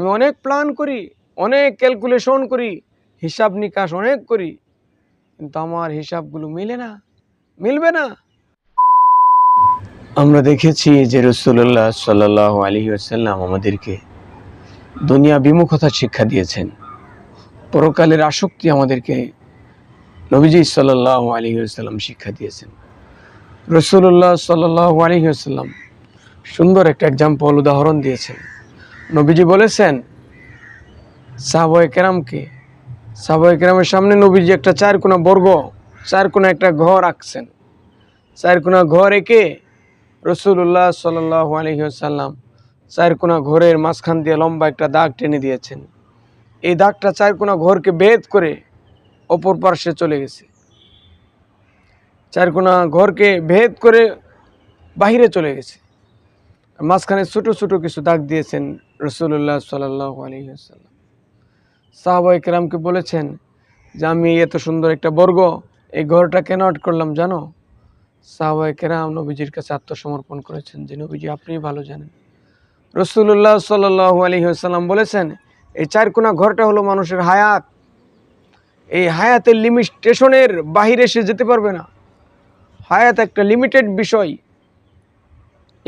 আমি অনেক প্ল্যান করি, অনেক ক্যালকুলেশন করি, হিসাব নিকাশ অনেক করি, কিন্তু আমার হিসাবগুলো মিলে না, মিলবে না। আমরা দেখেছি যে রসুল্লাহ সাল্লাহ আলী আসাল্লাম আমাদেরকে দুনিয়া বিমুখতা শিক্ষা দিয়েছেন। পরকালের আসক্তি আমাদেরকে নবীজি সাল্লাহ আলী আসাল্লাম শিক্ষা দিয়েছেন। রসুল্লাহ সাল্লাহ আলী আসাল্লাম সুন্দর একটা এক্সাম্পল উদাহরণ দিয়েছেন। নবীজি বলেছেন সাহবাই কেরামকে সাহবাই কেরামের সামনে নবীজি একটা চার কোনা বর্গ চার কোনা একটা ঘর আঁকছেন। চার কোনা ঘর এঁকে রসুল্লাহ সাল্লাহ আলহিহাল্লাম চার কোনা ঘরের মাঝখান দিয়ে লম্বা একটা দাগ টেনে দিয়েছেন। এই দাগটা চার কোনা ঘরকে ভেদ করে অপর পার্শ্বে চলে গেছে। চার কোনা ঘরকে ভেদ করে বাহিরে চলে গেছে। মাঝখানে ছোটো ছোটো কিছু দাগ দিয়েছেন রসুল্লাহ সাল্লাহ আলহিহাল্লাম সাহাবা ইকরামকে বলেছেন, যে আমি এত সুন্দর একটা বর্গ, এই ঘরটা কেন আট করলাম, জানো? সাহাবা কেরাম নবীজির কাছে আত্মসমর্পণ করেছেন যে, নবীজি আপনি ভালো জানেন। রসুল্লাহ সাল্লাহ আলহিহাল্লাম বলেছেন, এই চারকোনা ঘরটা হলো মানুষের হায়াত। এই হায়াতের লিমিটেশনের বাহিরে সে যেতে পারবে না। হায়াত একটা লিমিটেড বিষয়,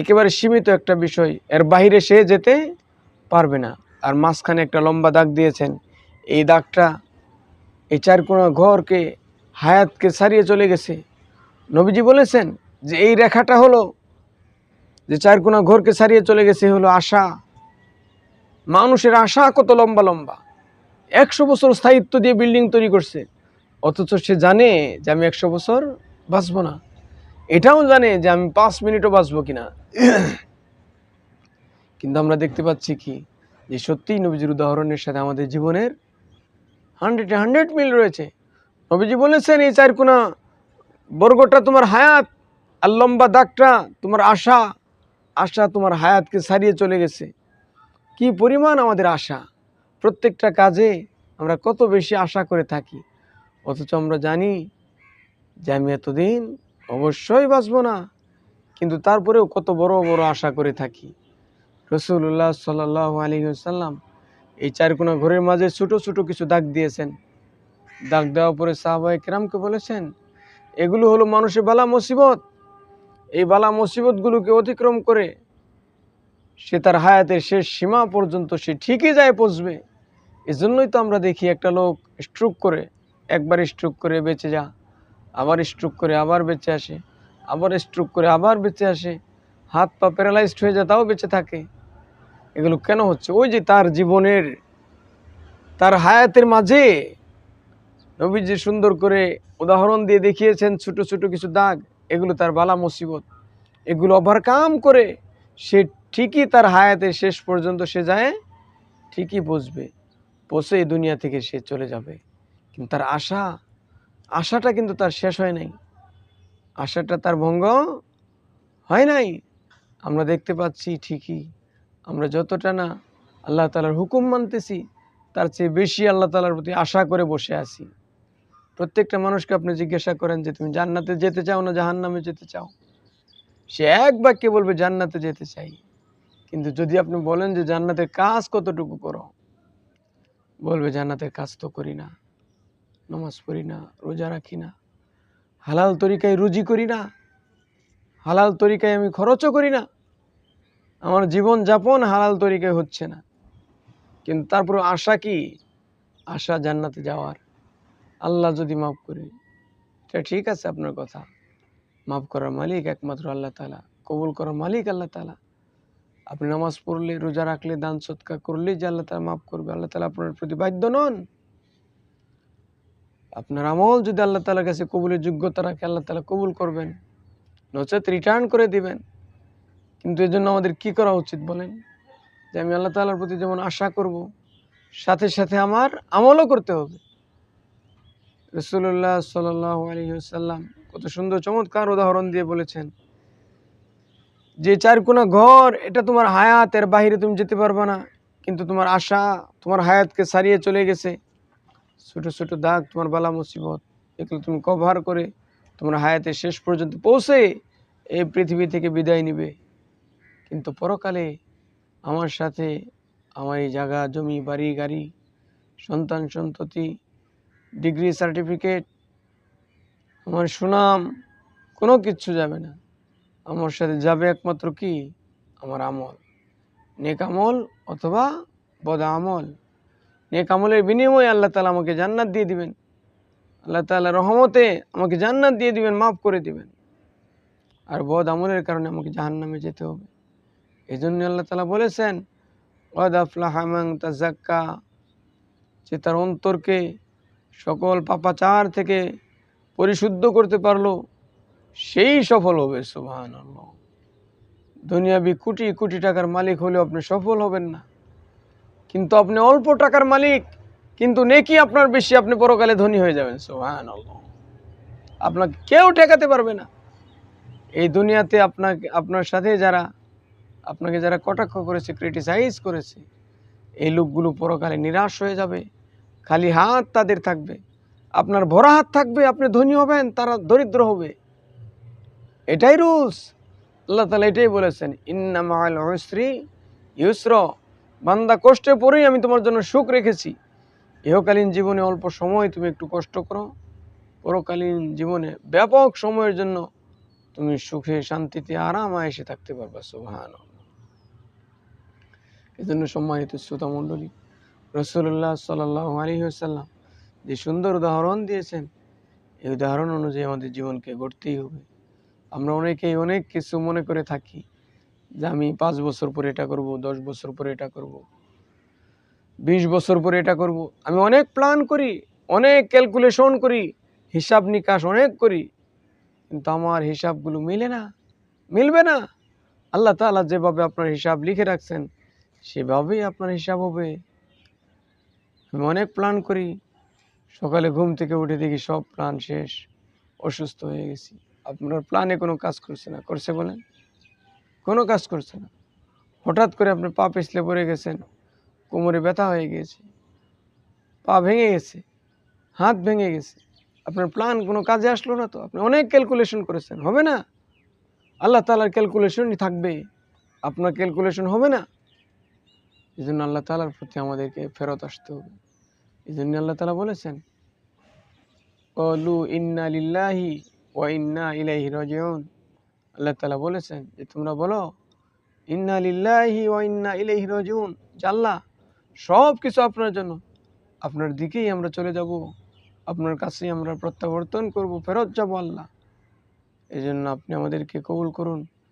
একেবারে সীমিত একটা বিষয়। এর বাহিরে সে যেতে পারবে না। আর মাঝখানে একটা লম্বা দাগ দিয়েছেন। এই দাগটা এই চারকোনা ঘরকে, হায়াতকে ছাড়িয়ে চলে গেছে। নবীজি বলেছেন যে এই রেখাটা হলো যে চারকোনা ঘরকে ছাড়িয়ে চলে গেছে হলো আশা। মানুষের আশা কত লম্বা লম্বা। একশো বছর স্থায়িত্ব দিয়ে বিল্ডিং তৈরি করছে। অথচ সে জানে যে আমি একশো বছর বাঁচবো না। এটাও জানে যে আমি পাঁচ মিনিটও বাঁচবো কিনা। কিন্তু আমরা দেখতে পাচ্ছি কি? যে সত্যিই নবীজির উদাহরণের সাথে আমাদের জীবনের হান্ড্রেডে হান্ড্রেড মিল রয়েছে। নবীজি বলেছেন, এই চারকোনা বর্গটা তোমার হায়াত, আর লম্বা দাগটা তোমার আশা। আশা তোমার হায়াতকে ছাড়িয়ে চলে গেছে। কি পরিমাণ আমাদের আশা? প্রত্যেকটা কাজে আমরা কত বেশি আশা করে থাকি। অথচ আমরা জানি যে আমি এতদিন অবশ্যই বাঁচব না, কিন্তু তারপরেও কত বড় বড় আশা করে থাকি। রসুল্লাহ সাল্লাহ আলী সাল্লাম এই চারকোনা ঘরের মাঝে ছোটো ছোটো কিছু দাগ দিয়েছেন। দাগ দেওয়ার পরে সাহাবা একরামকে বলেছেন, এগুলো হলো মানুষের বালা মুসিবত। এই বালা মুসিবতগুলোকে অতিক্রম করে সে তার হায়াতের শেষ সীমা পর্যন্ত সে ঠিকই যায় পৌঁছবে। এজন্যই তো আমরা দেখি একটা লোক স্ট্রোক করে, একবার স্ট্রোক করে বেঁচে যা আবার স্ট্রোক করে আবার বেঁচে আসে, আবার স্ট্রোক করে আবার বেঁচে আসে, হাত পা প্যারালাইজড হয়ে যায়, তাও বেঁচে থাকে। এগুলো কেন হচ্ছে? ওই যে তার জীবনের, তার হায়াতের মাঝে নবীজি সুন্দর করে উদাহরণ দিয়ে দেখিয়েছেন ছোট ছোট কিছু দাগ। এগুলো তার বালা মুসিবত। এগুলো ওভারকাম করে সে ঠিকই তার হায়াতের শেষ পর্যন্ত সে যায়, ঠিকই বসবে। বসে এই দুনিয়া থেকে সে চলে যাবে। কিন্তু তার আশা, আশাটা কিন্তু তার শেষ হয় নাই। আশাটা তার ভঙ্গ হয় নাই। আমরা দেখতে পাচ্ছি ঠিকই আমরা যতটা না আল্লাহ তালার হুকুম মানতেছি, তার চেয়ে বেশি আল্লাহ তালার প্রতি আশা করে বসে আছি। প্রত্যেকটা মানুষকে আপনি জিজ্ঞাসা করেন যে, তুমি জান্নাতে যেতে চাও না জাহান্নামে যেতে চাও? সে এক বাক্যে বলবে, জান্নাতে যেতে চাই। কিন্তু যদি আপনি বলেন যে, জান্নাতের কাজ কতটুকু করো? বলবে, জান্নাতের কাজ তো করি না। নামাজ পড়ি না, রোজা রাখি না। হালাল তরিকায় রুজি করি না। হালাল তরিকায় আমি খরচও করি না। আমার জীবন যাপন হালাল তরিকায় হচ্ছে না। কিন্তু তারপর আশা কি? আশা জান্নাতে যাওয়ার। আল্লাহ যদি মাফ করে, এটা ঠিক আছে আপনার কথা। মাফ করার মালিক একমাত্র আল্লাহ তালা কবুল করার মালিক আল্লাহ তালা আপনি নামাজ পড়লে, রোজা রাখলে, দান সৎকার করলে যে আল্লাহ তালা মাফ করবে, আল্লাহ তালা আপনার প্রতি বাধ্য নন। আপনার আমল যদি আল্লাহ তালার কাছে কবুলের যোগ্যতা রাখে, আল্লাহ তালা কবুল করবেন। নচেত রিটার্ন করে দিবেন। কিন্তু এর জন্য আমাদের কি করা উচিত বলেন? যে আমি আল্লাহ তালার প্রতি যেমন আশা করব, সাথে সাথে আমার আমলও করতে হবে। রসুল্লাহ সাল্লাহ আলহিহাল্লাম কত সুন্দর, চমৎকার উদাহরণ দিয়ে বলেছেন, যে চারকোনা ঘর, এটা তোমার হায়াতের বাহিরে তুমি যেতে পারবে না, কিন্তু তোমার আশা, তোমার হায়াতকে সারিয়ে চলে গেছে। ছোট ছোট দাগ তোমার বালা মুসিবত, এগুলো তুমি কভার করে তোমার হায়াতের শেষ পর্যন্ত পৌঁছে এই পৃথিবী থেকে বিদায় নিবে। কিন্তু পরকালে আমার সাথে আমার এই জায়গা, জমি, বাড়ি, গাড়ি, সন্তান, সন্ততি, ডিগ্রি, সার্টিফিকেট, আমার সুনাম, কোনো কিচ্ছু যাবে না। আমার সাথে যাবে একমাত্র কি? আমার আমল। নেক আমল অথবা বদ আমল। নেক আমলের বিনিময়ে আল্লাহ তালা আমাকে জান্নাত দিয়ে দিবেন। আল্লাহ তালা রহমতে আমাকে জান্নাত দিয়ে দিবেন, মাফ করে দিবেন। আর বদ আমলের কারণে আমাকে জাহান্নামে যেতে হবে। এই জন্য আল্লাহ তালা বলেছেন, ওয়াদ আফলাহামাং তাজাক্কা যে তার অন্তরকে সকল পাপাচার থেকে পরিশুদ্ধ করতে পারল, সেই সফল হবে সুবাহান দুনিয়াবি কোটি কোটি টাকার মালিক হলেও আপনি সফল হবেন না। কিন্তু আপনি অল্প টাকার মালিক, কিন্তু নেকি আপনার বেশি, আপনি পরকালে ধনী হয়ে যাবেন সুবাহান আপনাকে কেউ ঠেকাতে পারবে না। এই দুনিয়াতে আপনাকে, আপনার সাথে যারা আপনাকে যারা কটাক্ষ করেছে ক্রিটিসাইজ করেছে, এই লোকগুলো পরকালে নিরাশ হয়ে যাবে। খালি হাত তাদের থাকবে। আপনার ভরা হাত থাকবে, আপনি ধনী হবেন, তারা দরিদ্র হবে। এটাই রুলস আল্লাহ তালা এটাই বলেছেন, ইন্না মাল হস্ত্রী ইউসর। বান্দা কষ্টে পরেই আমি তোমার জন্য সুখ রেখেছি। ইহকালীন জীবনে অল্প সময় তুমি একটু কষ্ট করো। পরকালীন জীবনে ব্যাপক সময়ের জন্য তুমি সুখে, শান্তিতে আরাম এসে থাকতে পারবা সুহান এই জন্য সম্মানিত শ্রোতা মণ্ডলী রসুল্লাহ সাল্লাহ আলী সাল্লাম যে সুন্দর উদাহরণ দিয়েছেন, এই উদাহরণ অনুযায়ী আমাদের জীবনকে গড়তেই হবে। আমরা অনেকেই অনেক কিছু মনে করে থাকি যে আমি পাঁচ বছর পরে এটা করব, দশ বছর পরে এটা করব, বিশ বছর পরে এটা করব। আমি অনেক প্ল্যান করি, অনেক ক্যালকুলেশন করি, হিসাব নিকাশ অনেক করি, কিন্তু আমার হিসাবগুলো মিলে না, মিলবে না। আল্লাহ তাআলা যেভাবে আপনার হিসাব লিখে রাখছেন সেভাবেই আপনার হিসাব হবে। আমি অনেক প্ল্যান করি। সকালে ঘুম থেকে উঠে দেখি সব প্ল্যান শেষ, অসুস্থ হয়ে গেছি। আপনার প্ল্যানে কোনো কাজ করছে না। করছে বলেন? কোনো কাজ করছে না। হঠাৎ করে আপনি পা পিছলে পড়ে গেছেন, কোমরে ব্যথা হয়ে গিয়েছে পা ভেঙে গেছে, হাত ভেঙে গেছে। আপনার প্ল্যান কোনো কাজে আসলো না তো? আপনি অনেক ক্যালকুলেশন করেছেন, হবে না? আল্লাহ তালার ক্যালকুলেশনই থাকবে আপনার ক্যালকুলেশন হবে না? এই জন্য আল্লাহ তালার প্রতি আমাদেরকে ফেরত আসতে হবে। এই জন্য আল্লাহ তালা বলেছেন অলু ইন্না লিল্লাহি ওয়া ইন্না ইলাইহি রাজিউন। আল্লাহ তালা বলেছেন যে, তোমরা বলো, ইন্না লিল্লাহি ওয়া ইন্না ইলাইহি রাজিউন। যে সব কিছু আপনার জন্য। আপনার দিকেই আমরা চলে যাব, আপনার কাছেই আমরা প্রত্যাবর্তন করব, ফেরত যাব আল্লাহ। এই জন্য আপনি আমাদেরকে কবুল করুন।